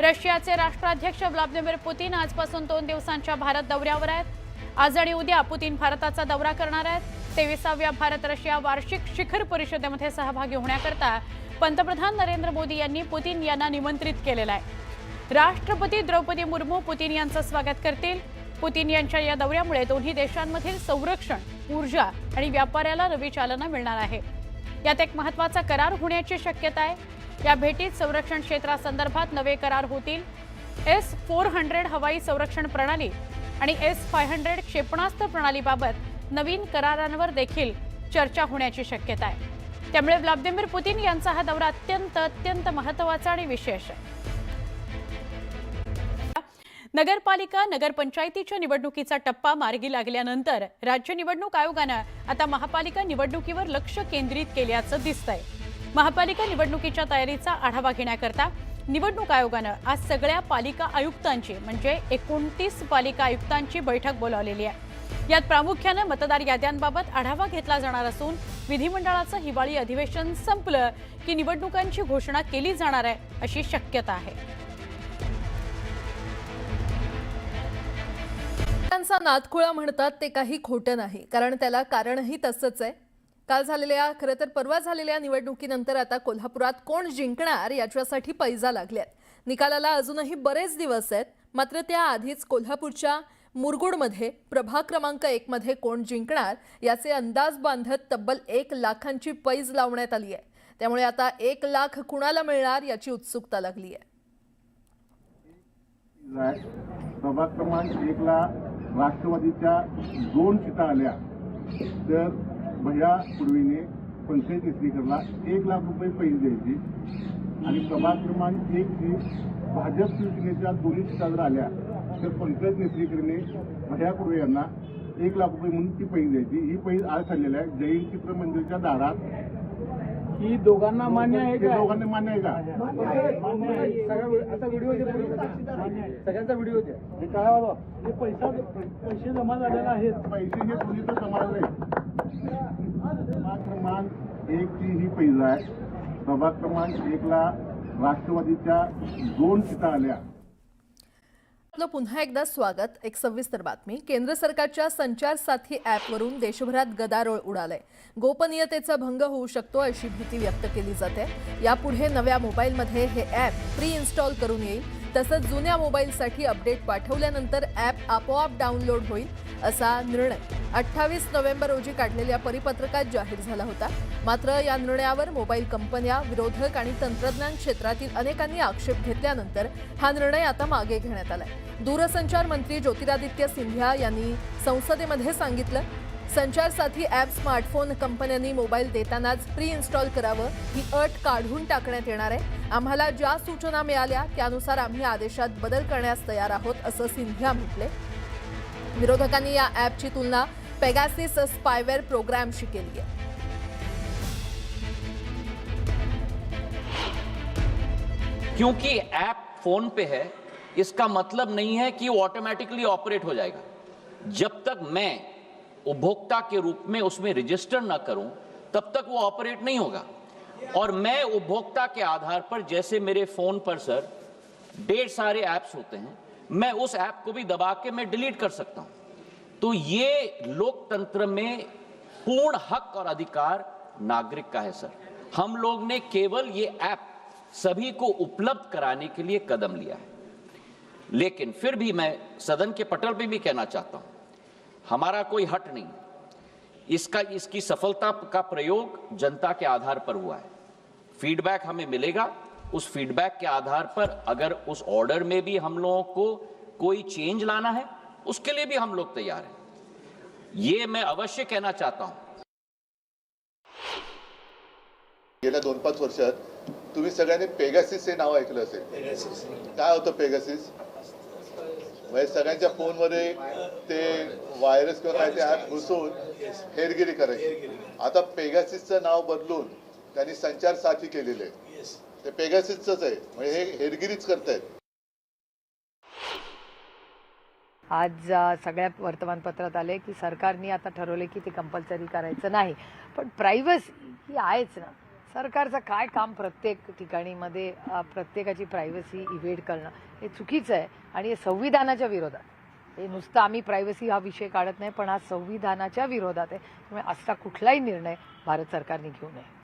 रशियाचे राष्ट्राध्यक्ष Vladimir Putin आजपासून दोन दिवसांच्या भारत दौऱ्यावर आहेत. आज आणि उद्या पुतीन भारताचा दौरा करणार आहेत. तेविसाव्या भारत रशिया वार्षिक शिखर परिषदेमध्ये सहभागी होण्याकरता पंतप्रधान नरेंद्र मोदी यांनी पुतीन यांना निमंत्रित केलेलं आहे. राष्ट्रपती द्रौपदी मुर्मू पुतीन यांचं स्वागत करतील. पुतीन यांच्या या दौऱ्यामुळे दोन्ही देशांमधील संरक्षण ऊर्जा आणि व्यापाऱ्याला नवी चालना मिळणार आहे. यात एक महत्त्वाचा करार होण्याची शक्यता आहे. या भेटीत संरक्षण क्षेत्रासंदर्भात नवे करार होतील. एस फोर हंड्रेड हवाई संरक्षण प्रणाली आणि एस फाय हंड्रेड क्षेपणास्त्र प्रणालीबाबत नवीन करारांवर देखील चर्चा होण्याची शक्यता आहे. त्यामुळे व्लादिमीर पुतीन यांचा हा दौरा अत्यंत अत्यंत महत्त्वाचा आणि विशेष नगरपालिका नगरपंचायतीच्या निवडणुकीचा टप्पा मार्गी लागल्यानंतर राज्य निवडणूक आयोगानं आता महापालिका निवडणुकीवर लक्ष केंद्रित केल्याचं दिसतंय. महापालिका निवडणुकीच्या तयारीचा आढावा घेण्याकरता निवडणूक आयोगानं आज सगळ्या पालिका आयुक्तांची म्हणजे एकोणतीस पालिका आयुक्तांची बैठक बोलावलेली आहे. यात प्रामुख्यानं मतदार याद्यांबाबत आढावा घेतला जाणार असून विधिमंडळाचं हिवाळी अधिवेशन संपलं की निवडणुकांची घोषणा केली जाणार आहे अशी शक्यता आहे. त्यांचा नादखुळा म्हणतात ते काही खोटं नाही कारण त्याला कारणही तसंच आहे. काल झालेल्या खरं तर परवा झालेल्या निवडणुकीनंतर आता कोल्हापुरात कोण जिंकणार याच्यासाठी पैजा लागल्यात. निकालाला अजूनही बरेच दिवस आहेत मात्र त्याआधीच कोल्हापूरच्या मुरगुडमध्ये प्रभाग क्रमांक एकमध्ये कोण जिंकणार याचे अंदाज बांधत तब्बल एक लाखांची पैज लावण्यात आली आहे. त्यामुळे आता एक लाख कुणाला मिळणार याची उत्सुकता लागली आहे. प्रभाग क्रमांक एकला राष्ट्रवादीच्या दोन चिता आल्या. तर भैया पूर्वीने पंचायत नेसरीकरला एक लाख रुपये पैसे द्यायची. आणि प्रभाग क्रमांक एक ही भाजप शिवसेनेच्या दोन्ही सीटा जर आल्या तर पंकज नेसरीकरने भैया पूर्वे यांना एक लाख रुपये म्हणून ती पैसे द्यायची. ही पैसे आज चाललेली आहे जैन चित्र मंदिरच्या दारात. ही दोघांना मान्य आहे हे का? दोघांना मान्य आहे का? मान्य. सगळा व्हिडिओ सगळ्यांचा व्हिडिओ द्या. हे काय बाबा हे पैसा पैसे जमा झालेले आहेत. पैसे हे दोन्ही तर प्रभाग क्रमांक एक ची ही पैज आहे. प्रभाग क्रमांक एकला राष्ट्रवादीच्या दोन सीटा आल्या. आपलं पुन्हा एकदा स्वागत. एक सविस्तर बातमी. केंद्र सरकारच्या संचार साथी ॲपवरून देशभरात गदारोळ उडालाय. गोपनीयतेचा भंग होऊ शकतो अशी भीती व्यक्त केली जाते. यापुढे नव्या मोबाईलमध्ये हे ॲप प्री इन्स्टॉल करून येईल. तसंच जुन्या मोबाईलसाठी अपडेट पाठवल्यानंतर ॲप आपोआप डाउनलोड होईल असा निर्णय अठ्ठावीस नोव्हेंबर रोजी काढलेल्या परिपत्रकात जाहीर झाला होता. मात्र या निर्णयावर मोबाईल कंपन्या विरोधक आणि तंत्रज्ञान क्षेत्रातील अनेकांनी आक्षेप घेतल्यानंतर हा निर्णय आता मागे घेण्यात आलाय. दूरसंचार मंत्री ज्योतिरादित्य सिंधिया यांनी संसदेमध्ये सांगितलं संचार साथी ॲप स्मार्टफोन कंपन्यांनी मोबाईल देतानाच प्री इन्स्टॉल करावं ही अट काढून टाकण्यात येणार आहे. आम्हाला ज्या सूचना मिळाल्या त्यानुसार आम्ही आदेशात बदल करण्यास तयार आहोत असं सिंधिया म्हटले. विरोधकांनी या ॲपची तुलना पेगासिस स्पायवेअर प्रोग्रॅमशी केली आहे. क्योंकि ऐप फोन पे है इसका मतलब नहीं है कि वो ऑटोमेटिकली ऑपरेट हो जाएगा। जब तक मैं उपभोक्ता के रूप में उसमें रजिस्टर ना करूँ, तब तक वो ऑपरेट नहीं होगा। और मैं उपभोक्ता के आधार पर, जैसे मेरे फ़ोन पर सर ढेर सारे ऐप्स होते हैं, मैं उस ऐप को भी दबा के मैं डिलीट कर सकता हूँ। तो ये लोकतंत्र में पूर्ण हक और अधिकार नागरिक का है सर हम लोग ने केवल ये ऐप सभी को उपलब्ध कराने के लिए कदम लिया है। लेकिन फिर भी मैं सदन के पटल पे भी कहना चाहता हूँ हमारा कोई हट नहीं। इसका इसकी सफलता का प्रयोग जनता के आधार पर हुआ है। फीडबैक हमें मिलेगा। उस फीडबैक के आधार पर अगर उस ऑर्डर में भी हम लोगों को कोई चेंज लाना है उसके लिए भी हम लोग तैयार हैं। ये मैं अवश्य कहना चाहता हूँ। गेल्या दोन पाच वर्षात तुम्ही सगळ्यांनी पेगासिस हे नाव ऐकलं असेल. काय होतं पेगासिस म्हणजे सगळ्यांच्या फोनमध्ये ते व्हायरस किंवा काय ते ॲप घुसून हेरगिरी करायची. आता पेगासिसचं नाव बदलून त्यांनी संचार साथी केलेले आहे ते पेगासिसचंच आहे. म्हणजे हे हेरगिरीच करतायत. आज सगळ्या वर्तमानपत्रात आले की सरकारने आता ठरवले की ते कंपल्सरी करायचं नाही. पण प्रायव्हसी ही आहेच ना. सरकारचं काय काम प्रत्येक ठिकाणी मध्ये प्रत्येकाची प्रायव्हसी इव्हेट करणं हे चुकीचं आहे आणि हे संविधानाच्या विरोधात. हे नुसतं आम्ही प्रायव्हसी हा विषय काढत नाही पण हा संविधानाच्या विरोधात आहे. त्यामुळे असा कुठलाही निर्णय भारत सरकारने घेऊ नये.